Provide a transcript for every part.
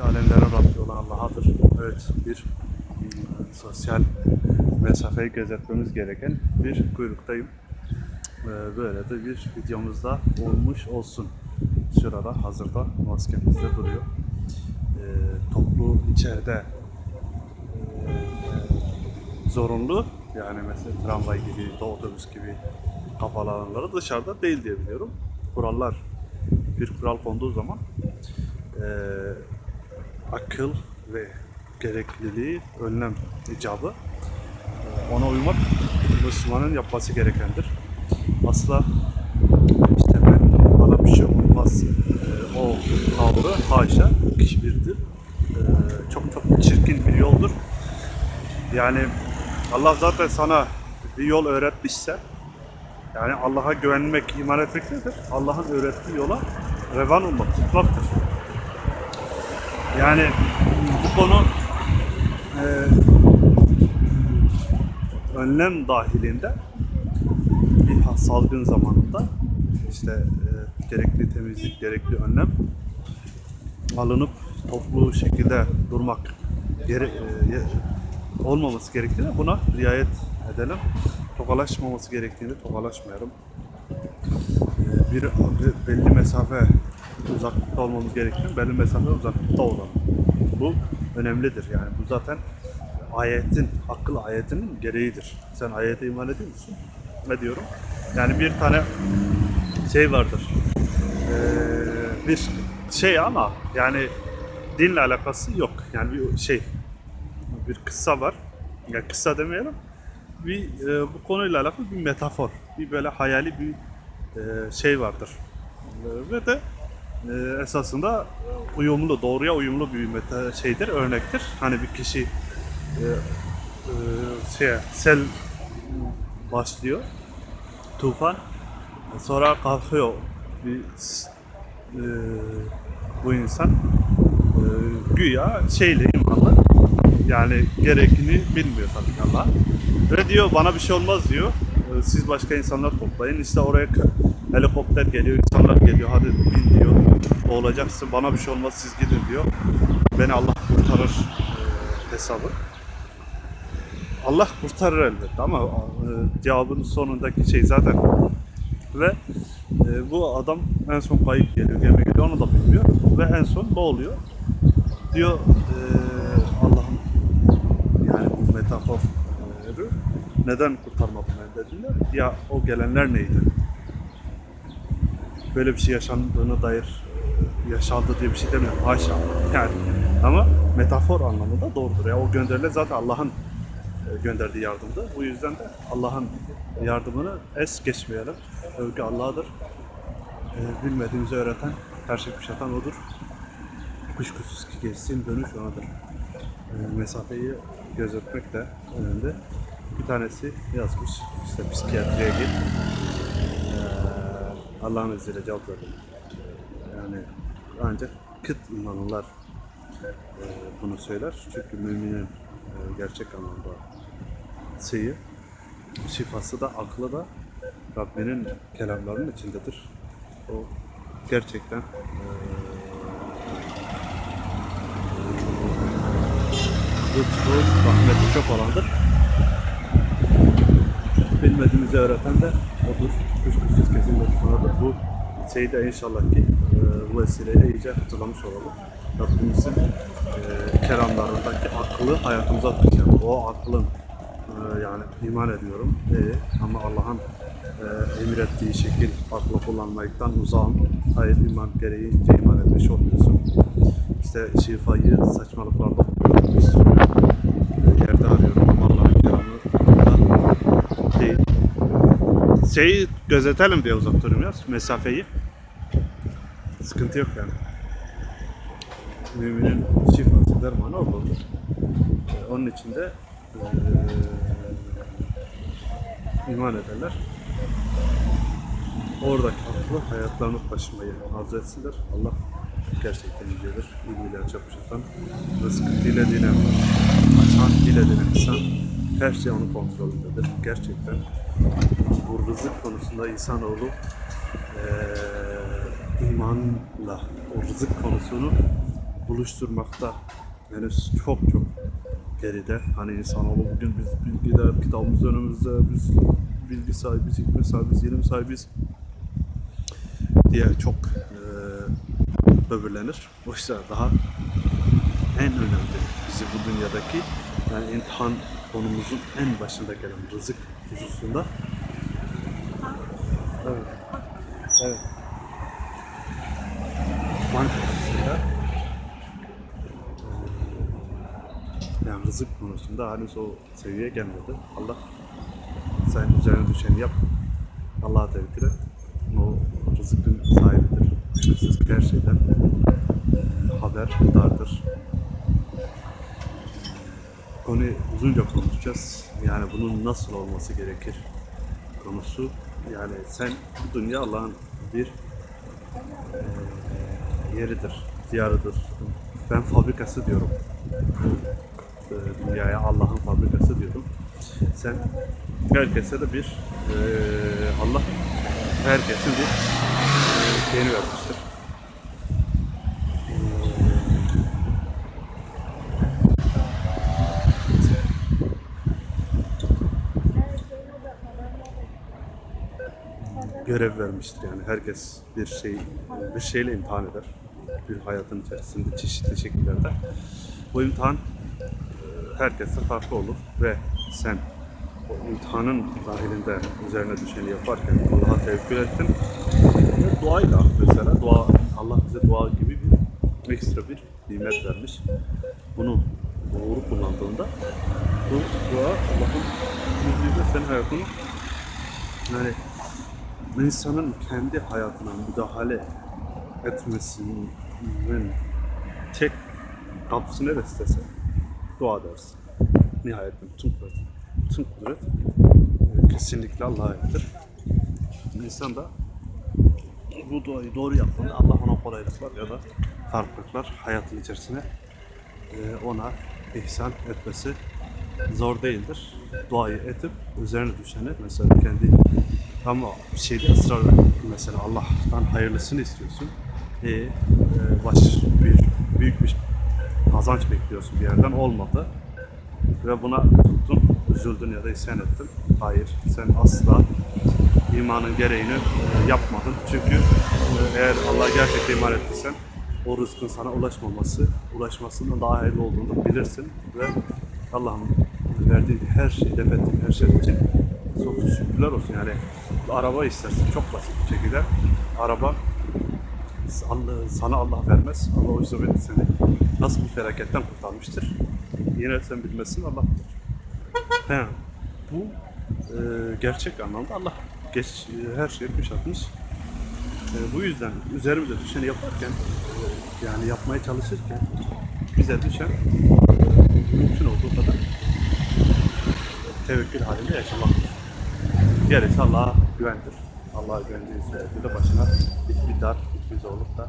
Alemlerin Rabbi olan Allah'adır. Evet, bir mm, sosyal mesafeyi gözetmemiz gereken bir kuyruktayım. Böyle de bir videomuzda olmuş olsun. Şurada hazırda maskemiz de duruyor. Ee, toplu içeride e, zorunlu yani mesela tramvay gibi, otobüs gibi kapalı alanları dışarıda değil diye biliyorum. Kurallar bir kural konduğu zaman eee akıl ve gerekliliği, önlem icabı eee, ona uymak Müslümanın yapması gerekendir. Asla işte ben bana bir şey olmaz eee, o tavrı haşa kibirdir. Eee, çok çok çirkin bir yoldur. Yani Allah zaten sana bir yol öğretmişse yani Allah'a güvenmek, iman etmek nedir? Allah'ın öğrettiği yola revan olmak, tutmaktır. Yani bu konu e, önlem dahilinde bir salgın zamanında işte e, gerekli temizlik, gerekli önlem alınıp toplu şekilde durmak gere, e, olmaması gerektiğini buna riayet edelim. Tokalaşmaması gerektiğini tokalaşmayalım. E, bir belli mesafe uzaklıkta olmamız gerektiğini belli mesafe uzaklıkta olalım. Bu önemlidir yani bu zaten ayetin, akıl ayetinin gereğidir. Sen ayete iman ediyor musun? Ne diyorum? Yani bir tane şey vardır. Ee, bir şey ama yani dinle alakası yok. Yani bir şey bir kıssa var. Ya kıssa demeyelim. Bir e, bu konuyla alakalı bir metafor. Bir böyle hayali bir e, şey vardır. Ve de e, esasında uyumlu, doğruya uyumlu bir şeydir, örnektir. Hani bir kişi e, e, şey sel başlıyor. Tufan sonra kalkıyor bir e, bu insan e, güya şeyle imanlı yani gerekini bilmiyor tabii Allah. Ve diyor bana bir şey olmaz diyor. E, Siz başka insanlar toplayın. İşte oraya helikopter geliyor, insanlar geliyor. Hadi bin diyor. Olacaksın. Bana bir şey olmaz siz gidin diyor. Beni Allah kurtarır e, hesabı. Allah kurtarır elbette ama e, cevabın sonundaki şey zaten ve e, bu adam en son kayıp geliyor, gemi geliyor onu da bilmiyor ve en son ne oluyor? Diyor e, Allah'ım yani bu metafor e, neden kurtarmadın beni dediler. Ya o gelenler neydi? Böyle bir şey yaşandığına dair yaşandı diye bir şey demiyorum. Haşa. Yani ama metafor anlamında doğrudur. Ya o gönderilen zaten Allah'ın e, gönderdiği yardımdı. Bu yüzden de Allah'ın yardımını es geçmeyelim. Övgü Allah'dır. E, bilmediğimizi öğreten, her şey kuşatan O'dur. Kuşkusuz ki geçsin dönüş O'nadır. E, mesafeyi gözetmek de önemli. Bir tanesi yazmış, işte psikiyatriye git. E, Allah'ın izniyle cevap verdim. Yani ancak kıt inanırlar e, bunu söyler. Çünkü müminin e, gerçek anlamda şeyi, şifası da aklı da Rabbinin kelamlarının içindedir. O gerçekten e, lütfu, rahmeti çok olandır. Bilmediğimizi öğreten de odur. Kuşkusuz kesinlikle. Bu şeyi de inşallah ki bu vesileyle iyice hatırlamış olalım. Rabbimizin e, kelamlarındaki aklı hayatımıza taşıyalım. O aklın e, yani iman ediyorum. E, ama Allah'ın e, emrettiği şekil aklı kullanmaktan uzağım. Hayır iman gereğince iman etmiş olmuyorsun. İşte şifayı saçmalıklarda sürü e, yerde arıyorum ama Allah'ın kelamı değil. Şeyi gözetelim diye uzak duruyorum ya mesafeyi. Sıkıntı yok yani. Müminin şifası dermanı olmalı. Ee, Onun için de eee, iman ederler. Oradaki aklı hayatlarını taşımayı arzu etsinler. Allah gerçekten yücedir. İlmiyle çarpışan, rızkı dilediğine açan, dilediğine insan her şey onun kontrolündedir. Gerçekten bu rızık konusunda insanoğlu eee imanla o rızık konusunu buluşturmakta henüz çok çok geride. Hani insanoğlu bugün biz bilgiler, kitabımız önümüzde, biz bilgi sahibiz, hikmet sahibiz, ilim sahibiz diye çok e, böbürlenir. Oysa daha en önemli bizi bu dünyadaki yani imtihan konumuzun en başında gelen rızık hususunda evet evet Eee, yani rızık konusunda henüz o seviyeye gelmedi. Allah sen üzerine düşeni yap. Allah'a tevekkül et. O rızıkın sahibidir. Şüphesiz her şeyden haberdardır. Konuyu uzunca konuşacağız. Yani bunun nasıl olması gerekir konusu. Yani sen bu dünya Allah'ın bir yeridir, diyarıdır. Ben fabrikası diyorum. Eee, dünyaya Allah'ın fabrikası diyorum. Sen herkese de bir eee, Allah herkesin bir eee, şeyini vermiştir. görev vermiştir yani herkes bir şey bir şeyle imtihan eder bir hayatın içerisinde çeşitli şekillerde. Bu imtihan e, herkeste farklı olur ve sen o imtihanın dahilinde üzerine düşeni yaparken Allah'a tevekkül ettin. Ve duayla mesela dua Allah bize dua gibi bir ekstra bir nimet vermiş. Bunu doğru kullandığında bu dua Allah'ın yüzüyle senin hayatını yani insanın kendi hayatına müdahale etmesinin tek kapısı neresi dese dua dersin. Nihayetinde bütün kudret, bütün kudret e, kesinlikle Allah'a aittir. İnsan da bu duayı doğru yaptığında Allah ona kolaylıklar ya da farklılıklar hayatın içerisine e, ona ihsan etmesi zor değildir. Duayı etip üzerine düşeni mesela kendi ama bir şeyde ısrar mesela Allah'tan hayırlısını istiyorsun. E, baş bir büyük bir kazanç bekliyorsun bir yerden olmadı ve buna tuttun, üzüldün ya da isyan ettin. Hayır, sen asla imanın gereğini e, yapmadın. Çünkü e, eğer Allah'a gerçekten iman ettiysen o rızkın sana ulaşmaması, ulaşmasının daha hayırlı olduğunu bilirsin ve Allah'ın verdiği her şeyi, def ettiği her şey için sonsuz şükürler olsun. Yani araba istersin çok basit bir şekilde. Araba Allah- sana Allah vermez. Allah o yüzden seni nasıl bir felaketten kurtarmıştır. Yine sen bilmezsin Allah bilir. He, bu e, gerçek anlamda Allah geç e, her şeyi kuşatmış. E, bu yüzden üzerimize düşeni yaparken e, yani yapmaya çalışırken bize düşen mümkün olduğu kadar tevekkül halinde yaşamaktır. Gerisi Allah'a güvendir. Allah'a güvendiği sürece de başına hiçbir dar, hiçbir zorluk da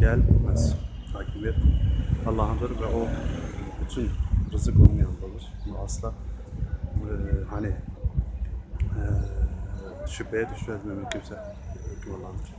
gelmez. Hakimiyet Allah'ındır ve o bütün rızık onun yanındadır. Bunu asla e, hani e, şüpheye düşmez mümkünse hüküm Allah'ındır.